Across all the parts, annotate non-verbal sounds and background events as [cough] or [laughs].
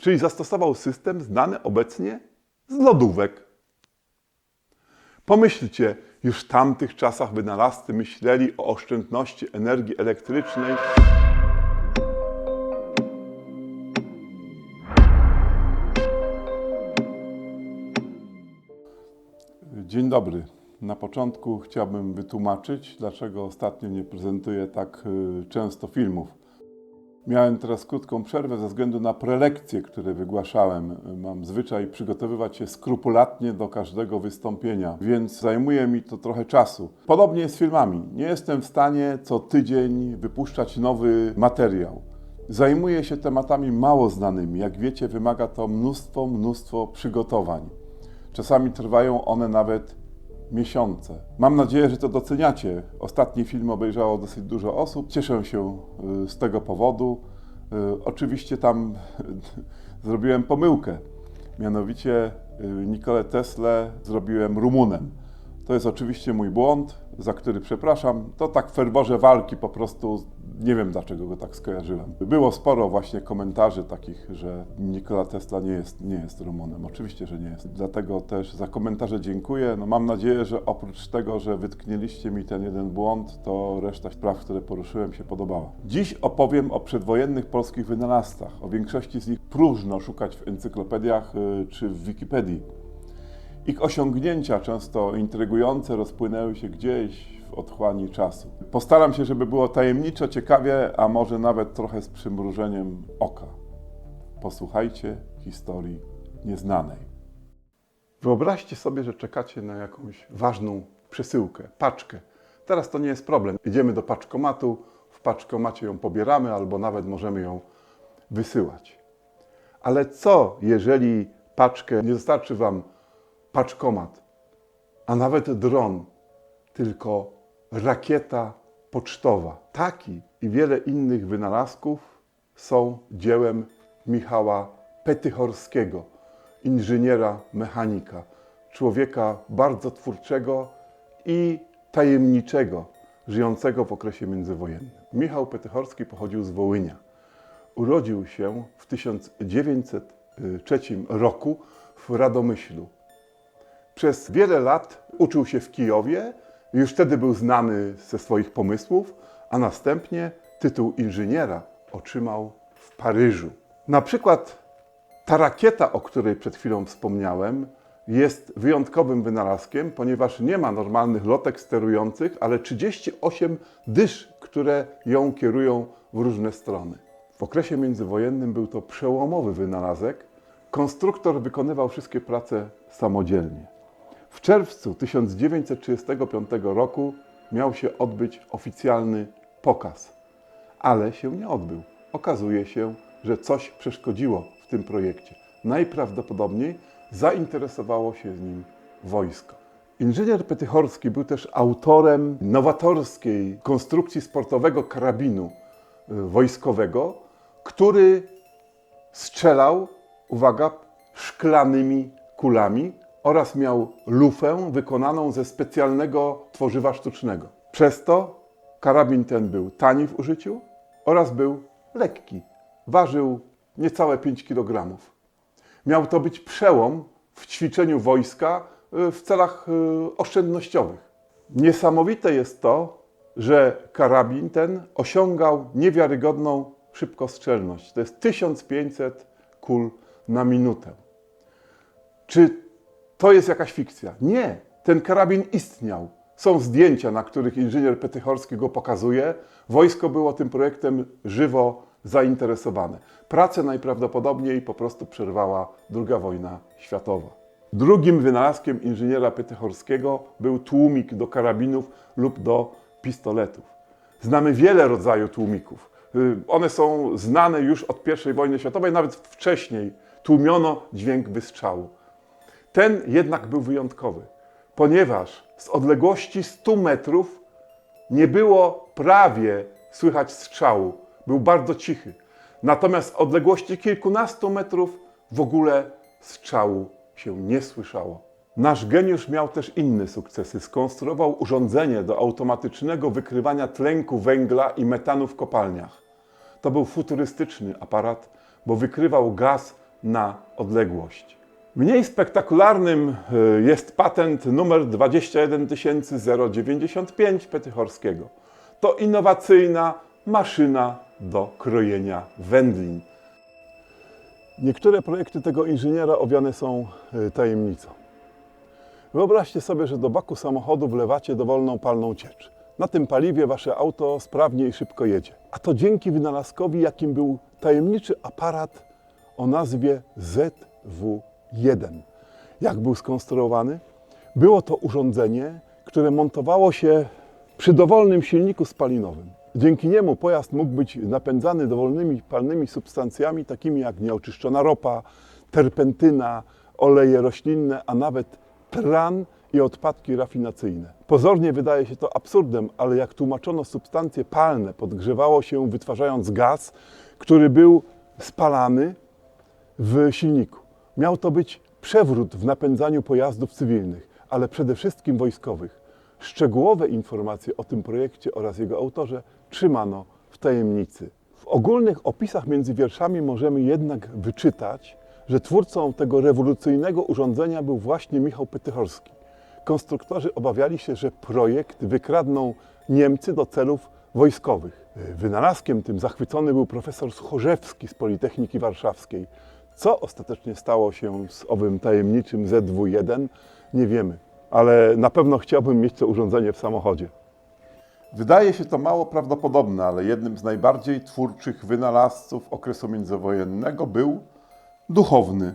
czyli zastosował system znany obecnie z lodówek. Pomyślcie, już w tamtych czasach wynalazcy myśleli o oszczędności energii elektrycznej. Dzień dobry. Na początku chciałbym wytłumaczyć, dlaczego ostatnio nie prezentuję tak y, często filmów. Miałem teraz krótką przerwę ze względu na prelekcje, które wygłaszałem. Mam zwyczaj przygotowywać się skrupulatnie do każdego wystąpienia, więc zajmuje mi to trochę czasu. Podobnie jest z filmami. Nie jestem w stanie co tydzień wypuszczać nowy materiał. Zajmuję się tematami mało znanymi. Jak wiecie, wymaga to mnóstwo, mnóstwo przygotowań. Czasami trwają one nawet miesiące. Mam nadzieję, że to doceniacie. Ostatni film obejrzało dosyć dużo osób. Cieszę się y, z tego powodu. Y, Oczywiście tam [laughs] zrobiłem pomyłkę. Mianowicie y, Nikolę Tesla zrobiłem Rumunem. To jest oczywiście mój błąd, za który przepraszam. To tak w ferworze walki po prostu nie wiem dlaczego go tak skojarzyłem. Było sporo właśnie komentarzy takich, że Nikola Tesla nie jest, nie jest Rumunem. Oczywiście, że nie jest. Dlatego też za komentarze dziękuję. No mam nadzieję, że oprócz tego, że wytknęliście mi ten jeden błąd, to reszta spraw, które poruszyłem, się podobała. Dziś opowiem o przedwojennych polskich wynalazcach. O większości z nich próżno szukać w encyklopediach y, czy w Wikipedii. Ich osiągnięcia, często intrygujące, rozpłynęły się gdzieś w otchłani czasu. Postaram się, żeby było tajemniczo, ciekawie, a może nawet trochę z przymrużeniem oka. Posłuchajcie historii nieznanej. Wyobraźcie sobie, że czekacie na jakąś ważną przesyłkę, paczkę. Teraz to nie jest problem. Idziemy do paczkomatu, w paczkomacie ją pobieramy albo nawet możemy ją wysyłać. Ale co, jeżeli paczkę nie dostarczy Wam paczkomat, a nawet dron, tylko rakieta pocztowa. Taki i wiele innych wynalazków są dziełem Michała Petychorskiego, inżyniera mechanika, człowieka bardzo twórczego i tajemniczego, żyjącego w okresie międzywojennym. Michał Petychorski pochodził z Wołynia. Urodził się w 1903 roku w Radomyślu. Przez wiele lat uczył się w Kijowie, już wtedy był znany ze swoich pomysłów, a następnie tytuł inżyniera otrzymał w Paryżu. Na przykład ta rakieta, o której przed chwilą wspomniałem, jest wyjątkowym wynalazkiem, ponieważ nie ma normalnych lotek sterujących, ale 38 dysz, które ją kierują w różne strony. W okresie międzywojennym był to przełomowy wynalazek. Konstruktor wykonywał wszystkie prace samodzielnie. W czerwcu 1935 roku miał się odbyć oficjalny pokaz, ale się nie odbył. Okazuje się, że coś przeszkodziło w tym projekcie. Najprawdopodobniej zainteresowało się nim wojsko. Inżynier Petychorski był też autorem nowatorskiej konstrukcji sportowego karabinu y, wojskowego, który strzelał, uwaga, szklanymi kulami oraz miał lufę wykonaną ze specjalnego tworzywa sztucznego. Przez to karabin ten był tani w użyciu oraz był lekki. Ważył niecałe 5 kg. Miał to być przełom w ćwiczeniu wojska y, w celach y, oszczędnościowych. Niesamowite jest to, że karabin ten osiągał niewiarygodną szybkostrzelność. To jest 1500 kul na minutę. Czy to jest jakaś fikcja? Nie. Ten karabin istniał. Są zdjęcia, na których inżynier Petychorski go pokazuje. Wojsko było tym projektem żywo zainteresowane. Pracę najprawdopodobniej po prostu przerwała II wojna światowa. Drugim wynalazkiem inżyniera Petychorskiego był tłumik do karabinów lub do pistoletów. Znamy wiele rodzajów tłumików. Y, One są znane już od I wojny światowej, nawet wcześniej tłumiono dźwięk wystrzału. Ten jednak był wyjątkowy, ponieważ z odległości 100 metrów nie było prawie słychać strzału. Był bardzo cichy. Natomiast z odległości kilkunastu metrów w ogóle strzału się nie słyszało. Nasz geniusz miał też inne sukcesy. Skonstruował urządzenie do automatycznego wykrywania tlenku węgla i metanu w kopalniach. To był futurystyczny aparat, bo wykrywał gaz na odległość. Mniej spektakularnym y, jest patent numer 21095 Petychorskiego. To innowacyjna maszyna do krojenia wędlin. Niektóre projekty tego inżyniera owiane są y, tajemnicą. Wyobraźcie sobie, że do baku samochodu wlewacie dowolną palną ciecz. Na tym paliwie wasze auto sprawnie i szybko jedzie. A to dzięki wynalazkowi, jakim był tajemniczy aparat o nazwie ZW1. Jak był skonstruowany? Było to urządzenie, które montowało się przy dowolnym silniku spalinowym. Dzięki niemu pojazd mógł być napędzany dowolnymi palnymi substancjami, takimi jak nieoczyszczona ropa, terpentyna, oleje roślinne, a nawet tran i odpadki rafinacyjne. Pozornie wydaje się to absurdem, ale jak tłumaczono substancje palne, podgrzewało się wytwarzając gaz, który był spalany w silniku. Miał to być przewrót w napędzaniu pojazdów cywilnych, ale przede wszystkim wojskowych. Szczegółowe informacje o tym projekcie oraz jego autorze trzymano w tajemnicy. W ogólnych opisach między wierszami możemy jednak wyczytać, że twórcą tego rewolucyjnego urządzenia był właśnie Michał Petychorski. Konstruktorzy obawiali się, że projekt wykradną Niemcy do celów wojskowych. Wynalazkiem tym zachwycony był profesor Schorzewski z Politechniki Warszawskiej. Co ostatecznie stało się z owym tajemniczym ZW1, nie wiemy, ale na pewno chciałbym mieć to urządzenie w samochodzie. Wydaje się to mało prawdopodobne, ale jednym z najbardziej twórczych wynalazców okresu międzywojennego był duchowny.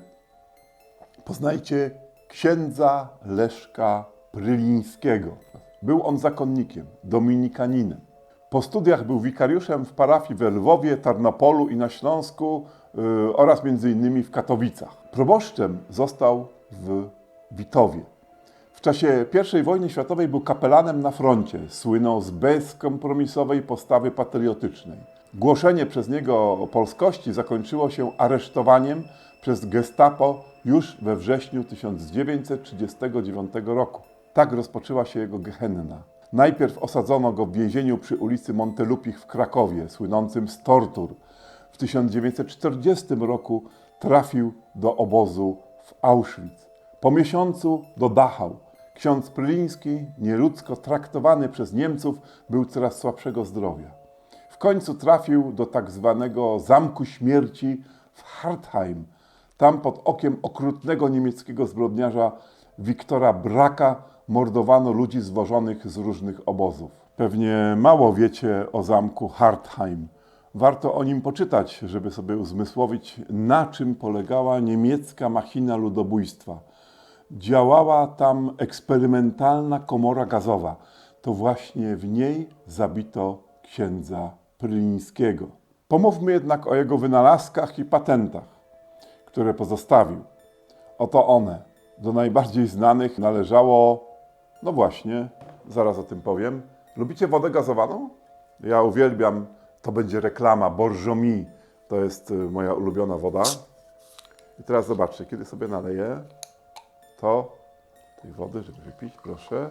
Poznajcie księdza Leszka Prylińskiego. Był on zakonnikiem, dominikaninem. Po studiach był wikariuszem w parafii we Lwowie, Tarnopolu i na Śląsku yy, oraz innymi w Katowicach. Proboszczem został w Witowie. W czasie I wojny światowej był kapelanem na froncie. Słynął z bezkompromisowej postawy patriotycznej. Głoszenie przez niego polskości zakończyło się aresztowaniem przez gestapo już we wrześniu 1939 roku. Tak rozpoczęła się jego gehenna. Najpierw osadzono go w więzieniu przy ulicy Montelupich w Krakowie, słynącym z tortur. W 1940 roku trafił do obozu w Auschwitz. Po miesiącu do Dachau. Ksiądz Pryliński, nieludzko traktowany przez Niemców, był coraz słabszego zdrowia. W końcu trafił do tak zwanego Zamku Śmierci w Hartheim. Tam pod okiem okrutnego niemieckiego zbrodniarza Wiktora Braka mordowano ludzi zwożonych z różnych obozów. Pewnie mało wiecie o zamku Hartheim. Warto o nim poczytać, żeby sobie uzmysłowić, na czym polegała niemiecka machina ludobójstwa. Działała tam eksperymentalna komora gazowa. To właśnie w niej zabito księdza Prylińskiego. Pomówmy jednak o jego wynalazkach i patentach, które pozostawił. Oto one. Do najbardziej znanych należało, no właśnie, zaraz o tym powiem. Lubicie wodę gazowaną? Ja uwielbiam, to będzie reklama Borjomi. To jest y, moja ulubiona woda. I teraz zobaczcie, kiedy sobie naleję, to tej wody, żeby wypić, proszę.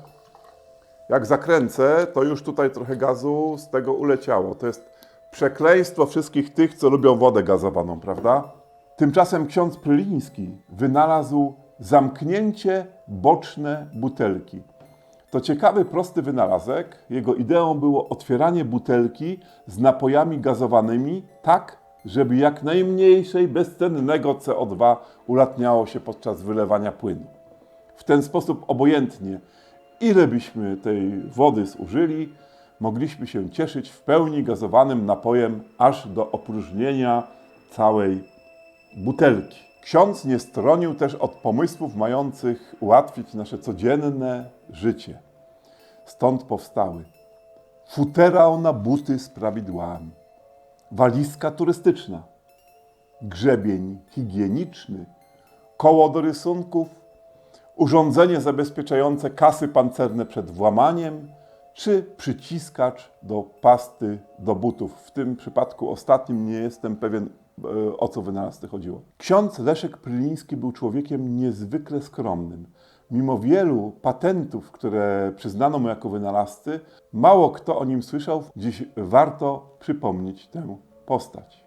Jak zakręcę, to już tutaj trochę gazu z tego uleciało. To jest przekleństwo wszystkich tych, co lubią wodę gazowaną, prawda? Tymczasem ksiądz Pryliński wynalazł zamknięcie boczne butelki. To ciekawy, prosty wynalazek. Jego ideą było otwieranie butelki z napojami gazowanymi tak, żeby jak najmniejszej bezcennego CO2 ulatniało się podczas wylewania płynu. W ten sposób obojętnie, ile byśmy tej wody zużyli, mogliśmy się cieszyć w pełni gazowanym napojem aż do opróżnienia całej butelki. Ksiądz nie stronił też od pomysłów mających ułatwić nasze codzienne życie. Stąd powstały futerał na buty z prawidłami, walizka turystyczna, grzebień higieniczny, koło do rysunków, urządzenie zabezpieczające kasy pancerne przed włamaniem, czy przyciskacz do pasty do butów. W tym przypadku ostatnim nie jestem pewien, o co wynalazcy chodziło. Ksiądz Leszek Pryliński był człowiekiem niezwykle skromnym. Mimo wielu patentów, które przyznano mu jako wynalazcy, mało kto o nim słyszał. Dziś warto przypomnieć tę postać.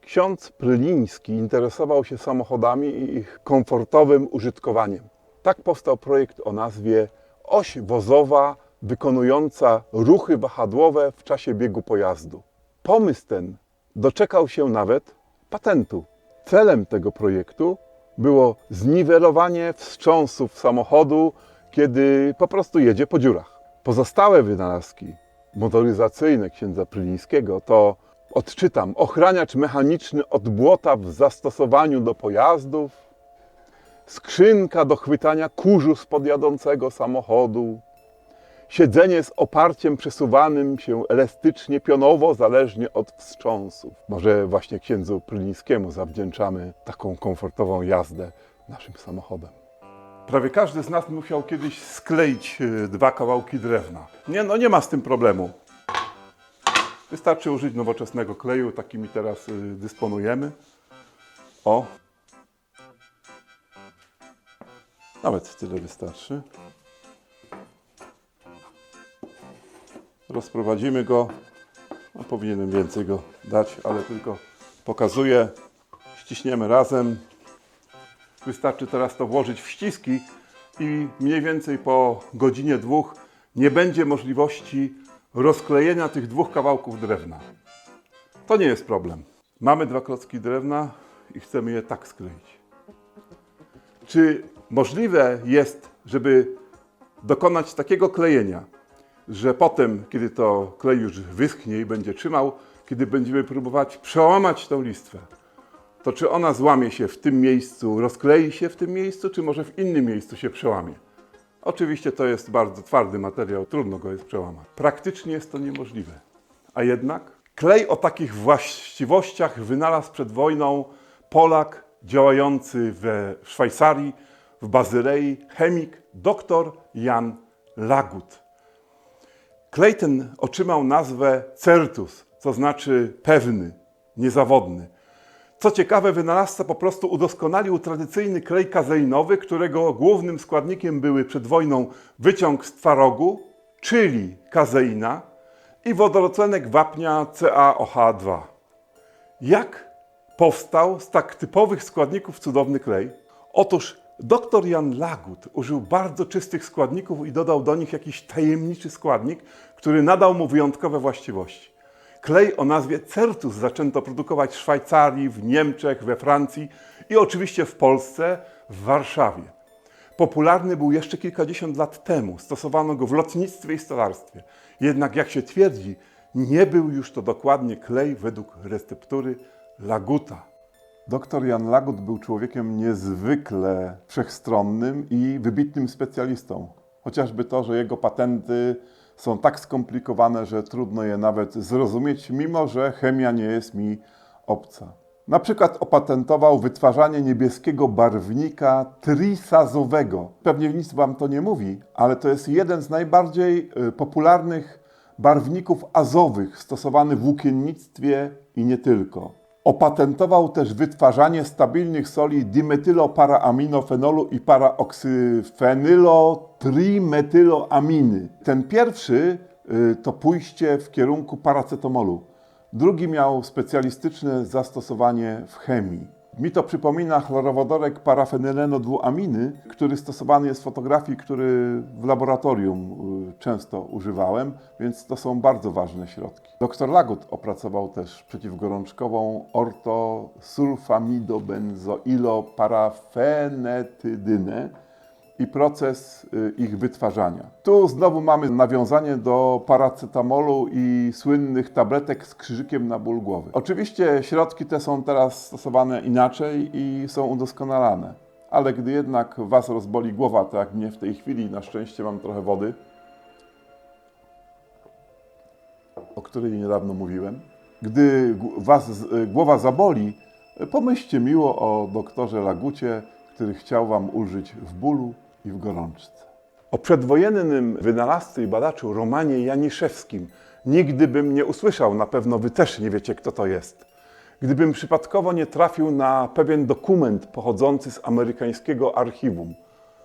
Ksiądz Pryliński interesował się samochodami i ich komfortowym użytkowaniem. Tak powstał projekt o nazwie Oś wozowa wykonująca ruchy wahadłowe w czasie biegu pojazdu. Pomysł ten doczekał się nawet patentu. Celem tego projektu było zniwelowanie wstrząsów samochodu, kiedy po prostu jedzie po dziurach. Pozostałe wynalazki motoryzacyjne księdza Prylińskiego to odczytam ochraniacz mechaniczny od błota w zastosowaniu do pojazdów, skrzynka do chwytania kurzu spod jadącego samochodu, siedzenie z oparciem przesuwanym się elastycznie, pionowo, zależnie od wstrząsów. Może właśnie księdzu Prylińskiemu zawdzięczamy taką komfortową jazdę naszym samochodem. Prawie każdy z nas musiał kiedyś skleić y, dwa kawałki drewna. Nie, no nie ma z tym problemu. Wystarczy użyć nowoczesnego kleju, takimi teraz y, dysponujemy. O. Nawet tyle wystarczy. Rozprowadzimy go. No, powinienem więcej go dać, ale tylko pokazuję. Ściśniemy razem. Wystarczy teraz to włożyć w ściski i mniej więcej po godzinie dwóch nie będzie możliwości rozklejenia tych dwóch kawałków drewna. To nie jest problem. Mamy dwa klocki drewna i chcemy je tak skleić. Czy możliwe jest, żeby dokonać takiego klejenia, że potem, kiedy to klej już wyschnie i będzie trzymał, kiedy będziemy próbować przełamać tą listwę, to czy ona złamie się w tym miejscu, rozklei się w tym miejscu, czy może w innym miejscu się przełamie? Oczywiście to jest bardzo twardy materiał, trudno go jest przełamać. Praktycznie jest to niemożliwe. A jednak klej o takich właściwościach wynalazł przed wojną Polak działający we Szwajcarii, w Bazylei, chemik dr Jan Lagut. Ten otrzymał nazwę Certus, co znaczy pewny, niezawodny. Co ciekawe, wynalazca po prostu udoskonalił tradycyjny klej kazeinowy, którego głównym składnikiem były przed wojną wyciąg z twarogu, czyli kazeina i wodorotlenek wapnia CaOH2. Jak powstał z tak typowych składników cudowny klej? Otóż dr Jan Lagut użył bardzo czystych składników i dodał do nich jakiś tajemniczy składnik, który nadał mu wyjątkowe właściwości. Klej o nazwie Certus zaczęto produkować w Szwajcarii, w Niemczech, we Francji i oczywiście w Polsce, w Warszawie. Popularny był jeszcze kilkadziesiąt lat temu, stosowano go w lotnictwie i stolarstwie. Jednak jak się twierdzi, nie był już to dokładnie klej według receptury Laguta. Doktor Jan Lagut był człowiekiem niezwykle wszechstronnym i wybitnym specjalistą. Chociażby to, że jego patenty są tak skomplikowane, że trudno je nawet zrozumieć, mimo że chemia nie jest mi obca. Na przykład opatentował wytwarzanie niebieskiego barwnika trisazowego. Pewnie nic Wam to nie mówi, ale to jest jeden z najbardziej y, popularnych barwników azowych stosowany w włókiennictwie i nie tylko. Opatentował też wytwarzanie stabilnych soli dimetyloparaminofenolu i paraoksygfenylotrimetyloaminy. Ten pierwszy y, to pójście w kierunku paracetamolu. Drugi miał specjalistyczne zastosowanie w chemii. Mi to przypomina chlorowodorek parafenyleno-dwuaminy, który stosowany jest w fotografii, który w laboratorium y, często używałem, więc to są bardzo ważne środki. Dr Lagut opracował też przeciwgorączkową ortosulfamidobenzoiloparafenetydynę i proces y, ich wytwarzania. Tu znowu mamy nawiązanie do paracetamolu i słynnych tabletek z krzyżykiem na ból głowy. Oczywiście środki te są teraz stosowane inaczej i są udoskonalane. Ale gdy jednak Was rozboli głowa, tak jak mnie w tej chwili, na szczęście mam trochę wody, o której niedawno mówiłem. Gdy Was y, głowa zaboli, pomyślcie miło o doktorze Lagucie, który chciał Wam ulżyć w bólu i w gorączce. O przedwojennym wynalazcy i badaczu Romanie Janiszewskim nigdy bym nie usłyszał, na pewno Wy też nie wiecie, kto to jest. Gdybym przypadkowo nie trafił na pewien dokument pochodzący z amerykańskiego archiwum.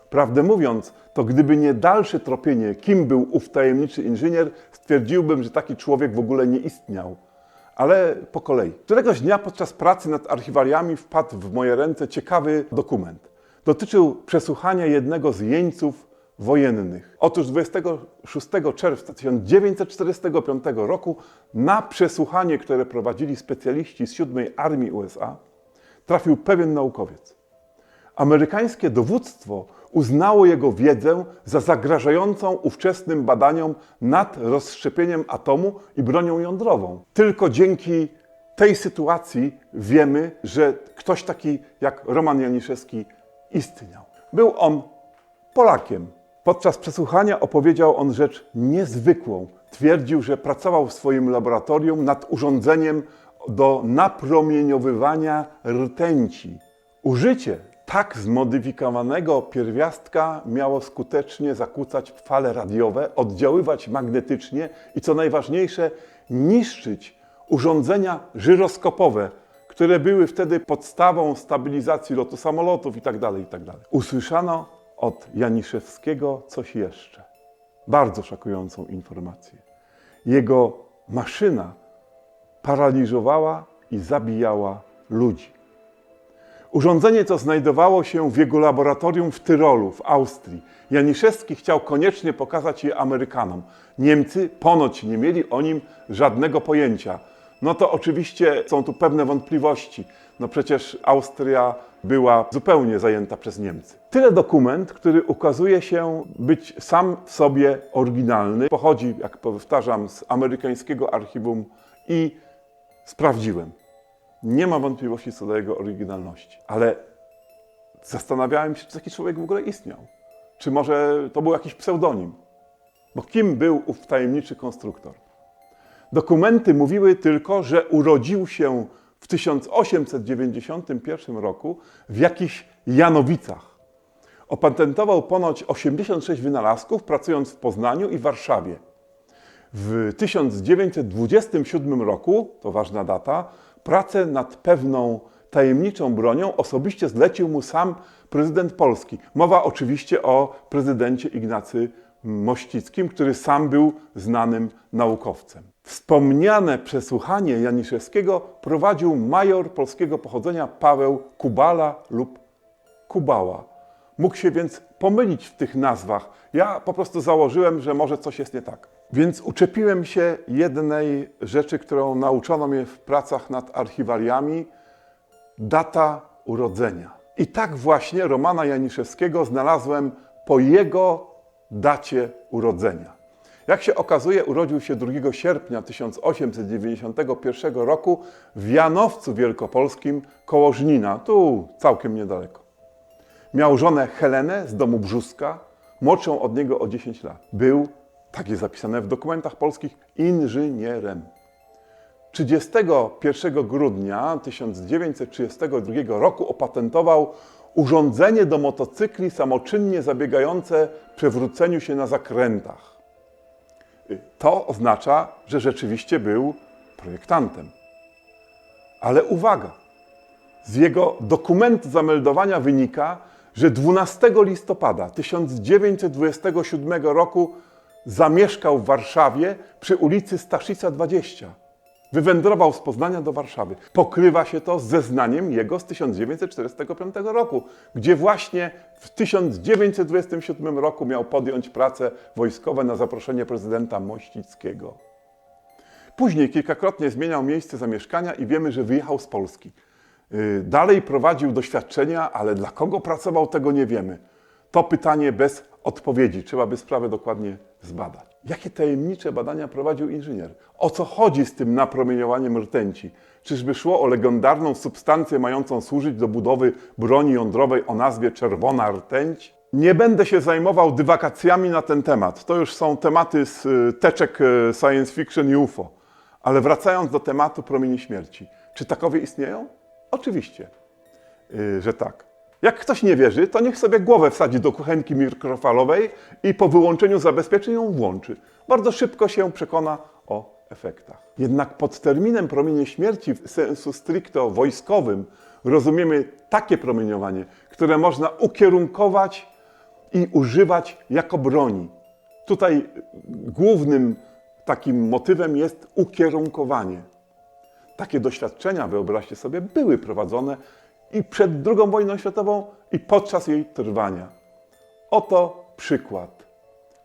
Prawdę mówiąc, to gdyby nie dalsze tropienie, kim był ów tajemniczy inżynier, stwierdziłbym, że taki człowiek w ogóle nie istniał. Ale po kolei. Któregoś dnia podczas pracy nad archiwaliami wpadł w moje ręce ciekawy dokument. Dotyczył przesłuchania jednego z jeńców wojennych. Otóż 26 czerwca 1945 roku na przesłuchanie, które prowadzili specjaliści z 7 Armii USA, trafił pewien naukowiec. Amerykańskie dowództwo uznało jego wiedzę za zagrażającą ówczesnym badaniom nad rozszczepieniem atomu i bronią jądrową. Tylko dzięki tej sytuacji wiemy, że ktoś taki jak Roman Janiszewski istniał. Był on Polakiem. Podczas przesłuchania opowiedział on rzecz niezwykłą. Twierdził, że pracował w swoim laboratorium nad urządzeniem do napromieniowywania rtęci. Użycie tak zmodyfikowanego pierwiastka miało skutecznie zakłócać fale radiowe, oddziaływać magnetycznie i co najważniejsze, niszczyć urządzenia żyroskopowe, które były wtedy podstawą stabilizacji lotu samolotów itd. itd. Usłyszano od Janiszewskiego coś jeszcze. Bardzo szokującą informację. Jego maszyna paraliżowała i zabijała ludzi. Urządzenie to znajdowało się w jego laboratorium w Tyrolu, w Austrii. Janiszewski chciał koniecznie pokazać je Amerykanom. Niemcy ponoć nie mieli o nim żadnego pojęcia. No to oczywiście są tu pewne wątpliwości. No przecież Austria była zupełnie zajęta przez Niemcy. Tyle dokument, który ukazuje się być sam w sobie oryginalny. Pochodzi, jak powtarzam, z amerykańskiego archiwum i sprawdziłem. Nie ma wątpliwości co do jego oryginalności, ale zastanawiałem się, czy taki człowiek w ogóle istniał. Czy może to był jakiś pseudonim? Bo kim był ów tajemniczy konstruktor? Dokumenty mówiły tylko, że urodził się w 1891 roku w jakichś Janowicach. Opatentował ponoć 86 wynalazków, pracując w Poznaniu i Warszawie. W 1927 roku, to ważna data, pracę nad pewną tajemniczą bronią osobiście zlecił mu sam prezydent Polski. Mowa oczywiście o prezydencie Ignacy Mościckim, który sam był znanym naukowcem. Wspomniane przesłuchanie Janiszewskiego prowadził major polskiego pochodzenia Paweł Kubala lub Kubała. Mógł się więc pomylić w tych nazwach. Ja po prostu założyłem, że może coś jest nie tak. Więc uczepiłem się jednej rzeczy, którą nauczono mnie w pracach nad archiwaliami data urodzenia. I tak właśnie Romana Janiszewskiego znalazłem po jego dacie urodzenia. Jak się okazuje, urodził się 2 sierpnia 1891 roku w Janowcu Wielkopolskim koło Żnina, tu całkiem niedaleko. Miał żonę Helenę z domu Brzuska, młodszą od niego o 10 lat. Był, tak jest zapisane w dokumentach polskich, inżynierem. 31 grudnia 1932 roku opatentował urządzenie do motocykli samoczynnie zabiegające przewróceniu się na zakrętach. To oznacza, że rzeczywiście był projektantem. Ale uwaga, z jego dokumentu zameldowania wynika, że 12 listopada 1927 roku zamieszkał w Warszawie przy ulicy Staszica 20. Wywędrował z Poznania do Warszawy. Pokrywa się to z zeznaniem jego z 1945 roku, gdzie właśnie w 1927 roku miał podjąć prace wojskowe na zaproszenie prezydenta Mościckiego. Później kilkakrotnie zmieniał miejsce zamieszkania i wiemy, że wyjechał z Polski. Yy, Dalej prowadził doświadczenia, ale dla kogo pracował, tego nie wiemy. To pytanie bez odpowiedzi. Trzeba by sprawę dokładnie zbadać. Jakie tajemnicze badania prowadził inżynier? O co chodzi z tym napromieniowaniem rtęci? Czyżby szło o legendarną substancję mającą służyć do budowy broni jądrowej o nazwie czerwona rtęć? Nie będę się zajmował dywagacjami na ten temat. To już są tematy z y, teczek y, science fiction i UFO. Ale wracając do tematu promieni śmierci. Czy takowie istnieją? Oczywiście, y, że tak. Jak ktoś nie wierzy, to niech sobie głowę wsadzi do kuchenki mikrofalowej i po wyłączeniu zabezpieczeń ją włączy. Bardzo szybko się przekona o efektach. Jednak pod terminem promienie śmierci w sensu stricto wojskowym rozumiemy takie promieniowanie, które można ukierunkować i używać jako broni. Tutaj głównym takim motywem jest ukierunkowanie. Takie doświadczenia, wyobraźcie sobie, były prowadzone i przed II wojną światową, i podczas jej trwania. Oto przykład.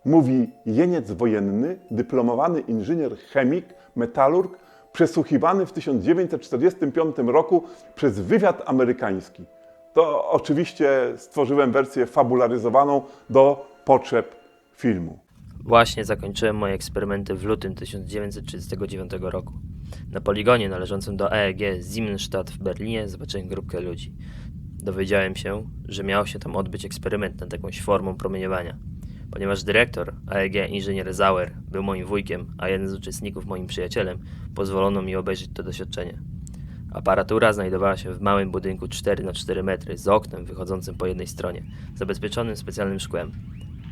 Mówi jeniec wojenny, dyplomowany inżynier chemik, metalurg, przesłuchiwany w 1945 roku przez wywiad amerykański. To oczywiście stworzyłem wersję fabularyzowaną do potrzeb filmu. Właśnie zakończyłem moje eksperymenty w lutym 1939 roku. Na poligonie należącym do EEG Siemensstadt w Berlinie zobaczyłem grupkę ludzi. Dowiedziałem się, że miał się tam odbyć eksperyment nad jakąś formą promieniowania. Ponieważ dyrektor AEG inżynier Zauer był moim wujkiem, a jeden z uczestników moim przyjacielem, pozwolono mi obejrzeć to doświadczenie. Aparatura znajdowała się w małym budynku 4 na 4 metry z oknem wychodzącym po jednej stronie, zabezpieczonym specjalnym szkłem.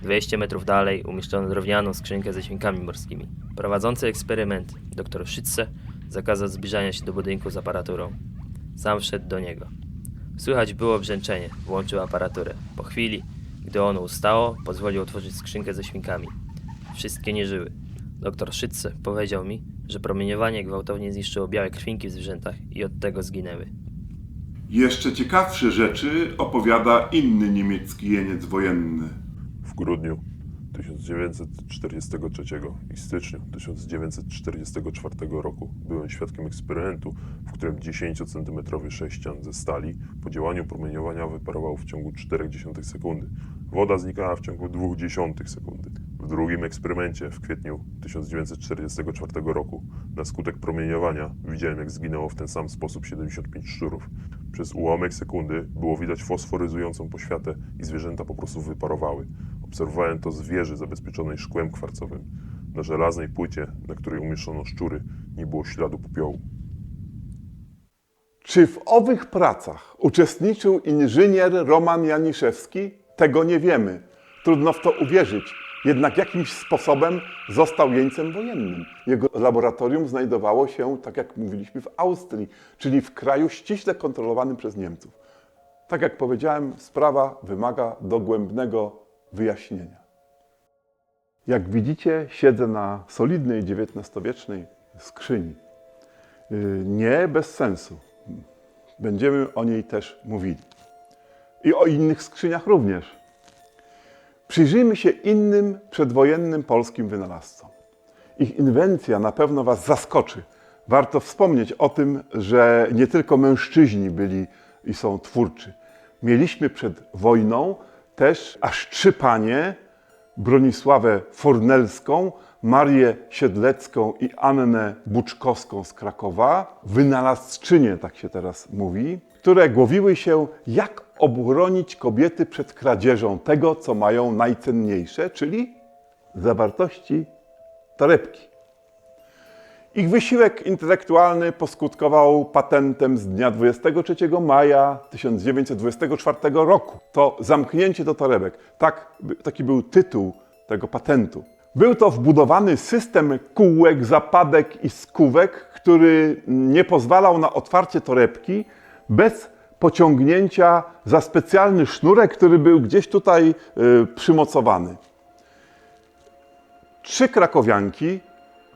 200 metrów dalej umieszczono drewnianą skrzynkę ze świnkami morskimi. Prowadzący eksperyment, dr Schütze, zakazał zbliżania się do budynku z aparaturą. Sam wszedł do niego. Słychać było brzęczenie, włączył aparaturę. Po chwili, gdy ono ustało, pozwolił otworzyć skrzynkę ze świnkami. Wszystkie nie żyły. Doktor Schütze powiedział mi, że promieniowanie gwałtownie zniszczyło białe krwinki w zwierzętach i od tego zginęły. Jeszcze ciekawsze rzeczy opowiada inny niemiecki jeniec wojenny. W grudniu 1943 i styczniu 1944 roku byłem świadkiem eksperymentu, w którym 10-centymetrowy sześcian ze stali po działaniu promieniowania wyparował w ciągu 0,4 sekundy. Woda znikała w ciągu 0,2 sekundy. W drugim eksperymencie w kwietniu 1944 roku na skutek promieniowania widziałem jak zginęło w ten sam sposób 75 szczurów. Przez ułamek sekundy było widać fosforyzującą poświatę i zwierzęta po prostu wyparowały. Obserwowałem to z wieży zabezpieczonej szkłem kwarcowym. Na żelaznej płycie, na której umieszczono szczury, nie było śladu popiołu. Czy w owych pracach uczestniczył inżynier Roman Janiszewski? Tego nie wiemy. Trudno w to uwierzyć. Jednak jakimś sposobem został jeńcem wojennym. Jego laboratorium znajdowało się, tak jak mówiliśmy, w Austrii, czyli w kraju ściśle kontrolowanym przez Niemców. Tak jak powiedziałem, sprawa wymaga dogłębnego wyjaśnienia. Jak widzicie, siedzę na solidnej XIX-wiecznej skrzyni. Yy, Nie bez sensu. Będziemy o niej też mówili. I o innych skrzyniach również. Przyjrzyjmy się innym przedwojennym polskim wynalazcom. Ich inwencja na pewno Was zaskoczy. Warto wspomnieć o tym, że nie tylko mężczyźni byli i są twórczy. Mieliśmy przed wojną też aż trzy panie, Bronisławę Fornelską, Marię Siedlecką i Annę Buczkowską z Krakowa, wynalazczynie, tak się teraz mówi, które głowiły się, jak obronić kobiety przed kradzieżą tego, co mają najcenniejsze, czyli zawartości torebki. Ich wysiłek intelektualny poskutkował patentem z dnia 23 maja 1924 roku. To zamknięcie do torebek. Tak, taki był tytuł tego patentu. Był to wbudowany system kółek, zapadek i skówek, który nie pozwalał na otwarcie torebki bez pociągnięcia za specjalny sznurek, który był gdzieś tutaj y, przymocowany. Trzy krakowianki,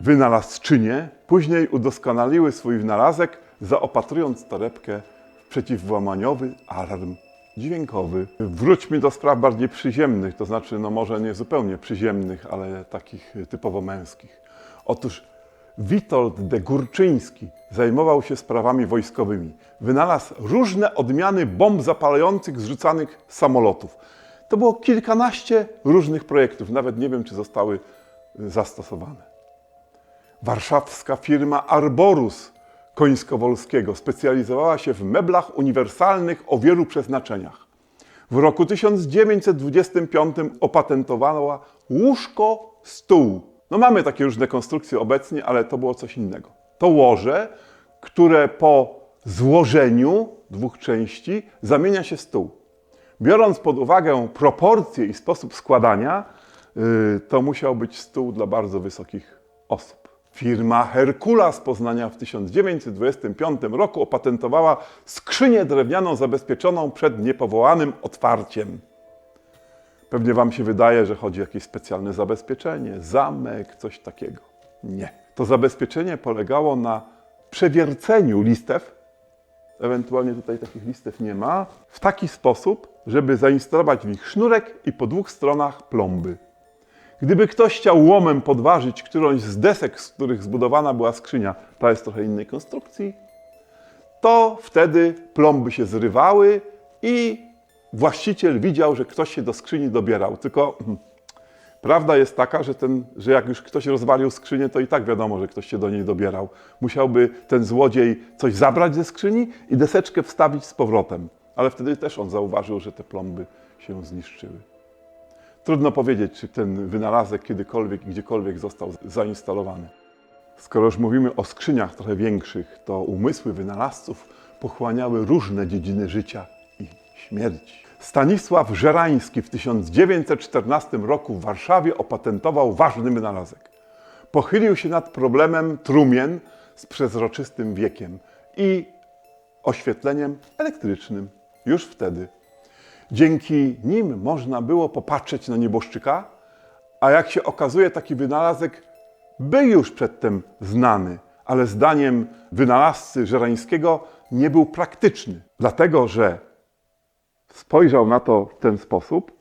wynalazczynie, później udoskonaliły swój wynalazek, zaopatrując torebkę w przeciwłamaniowy alarm dźwiękowy. Wróćmy do spraw bardziej przyziemnych, to znaczy, no może nie zupełnie przyziemnych, ale takich typowo męskich. Otóż Witold de Górczyński zajmował się sprawami wojskowymi. Wynalazł różne odmiany bomb zapalających zrzucanych samolotów. To było kilkanaście różnych projektów, nawet nie wiem, czy zostały zastosowane. Warszawska firma Arborus Końskowolskiego specjalizowała się w meblach uniwersalnych o wielu przeznaczeniach. W roku 1925 opatentowała łóżko-stół. No mamy takie różne konstrukcje obecnie, ale to było coś innego. To łoże, które po złożeniu dwóch części zamienia się w stół. Biorąc pod uwagę proporcje i sposób składania, yy, to musiał być stół dla bardzo wysokich osób. Firma Herkula z Poznania w 1925 roku opatentowała skrzynię drewnianą zabezpieczoną przed niepowołanym otwarciem. Pewnie Wam się wydaje, że chodzi o jakieś specjalne zabezpieczenie, zamek, coś takiego. Nie. To zabezpieczenie polegało na przewierceniu listew, ewentualnie tutaj takich listew nie ma, w taki sposób, żeby zainstalować w nich sznurek i po dwóch stronach plomby. Gdyby ktoś chciał łomem podważyć którąś z desek, z których zbudowana była skrzynia, ta jest trochę innej konstrukcji, to wtedy plomby się zrywały i właściciel widział, że ktoś się do skrzyni dobierał. Tylko hmm, prawda jest taka, że, ten, że jak już ktoś rozwalił skrzynię, to i tak wiadomo, że ktoś się do niej dobierał. Musiałby ten złodziej coś zabrać ze skrzyni i deseczkę wstawić z powrotem. Ale wtedy też on zauważył, że te plomby się zniszczyły. Trudno powiedzieć, czy ten wynalazek kiedykolwiek i gdziekolwiek został zainstalowany. Skoro już mówimy o skrzyniach trochę większych, to umysły wynalazców pochłaniały różne dziedziny życia i śmierci. Stanisław Żerański w 1914 roku w Warszawie opatentował ważny wynalazek. Pochylił się nad problemem trumien z przezroczystym wiekiem i oświetleniem elektrycznym już wtedy. Dzięki nim można było popatrzeć na nieboszczyka, a jak się okazuje, taki wynalazek był już przedtem znany, ale zdaniem wynalazcy Żerańskiego nie był praktyczny, dlatego że spojrzał na to w ten sposób,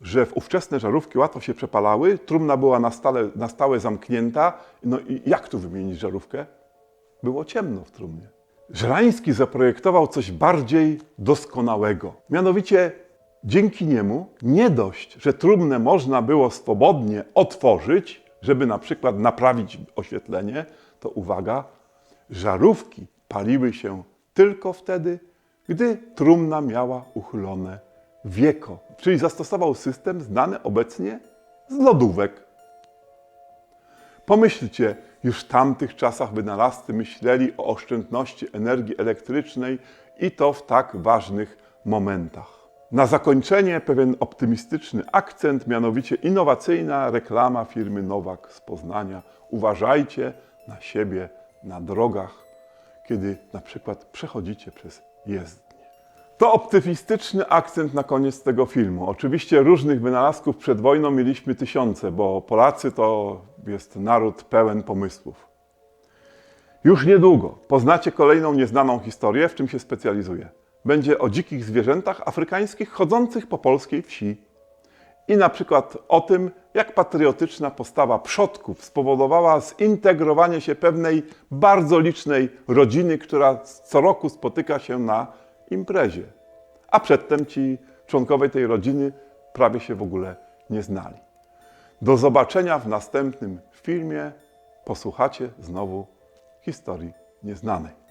że w ówczesne żarówki łatwo się przepalały, trumna była na stałe, na stałe zamknięta, no i jak tu wymienić żarówkę? Było ciemno w trumnie. Żelański zaprojektował coś bardziej doskonałego. Mianowicie dzięki niemu nie dość, że trumnę można było swobodnie otworzyć, żeby na przykład naprawić oświetlenie, to uwaga, żarówki paliły się tylko wtedy, gdy trumna miała uchylone wieko. Czyli zastosował system znany obecnie z lodówek. Pomyślcie, już w tamtych czasach wynalazcy myśleli o oszczędności energii elektrycznej i to w tak ważnych momentach. Na zakończenie pewien optymistyczny akcent, mianowicie innowacyjna reklama firmy Nowak z Poznania. Uważajcie na siebie na drogach, kiedy na przykład przechodzicie przez jezdnię. To optymistyczny akcent na koniec tego filmu. Oczywiście różnych wynalazków przed wojną mieliśmy tysiące, bo Polacy to jest naród pełen pomysłów. Już niedługo poznacie kolejną nieznaną historię, w czym się specjalizuję. Będzie o dzikich zwierzętach afrykańskich chodzących po polskiej wsi. I na przykład o tym, jak patriotyczna postawa przodków spowodowała zintegrowanie się pewnej bardzo licznej rodziny, która co roku spotyka się na imprezie. A przedtem ci członkowie tej rodziny prawie się w ogóle nie znali. Do zobaczenia w następnym filmie. Posłuchacie znowu historii nieznanej.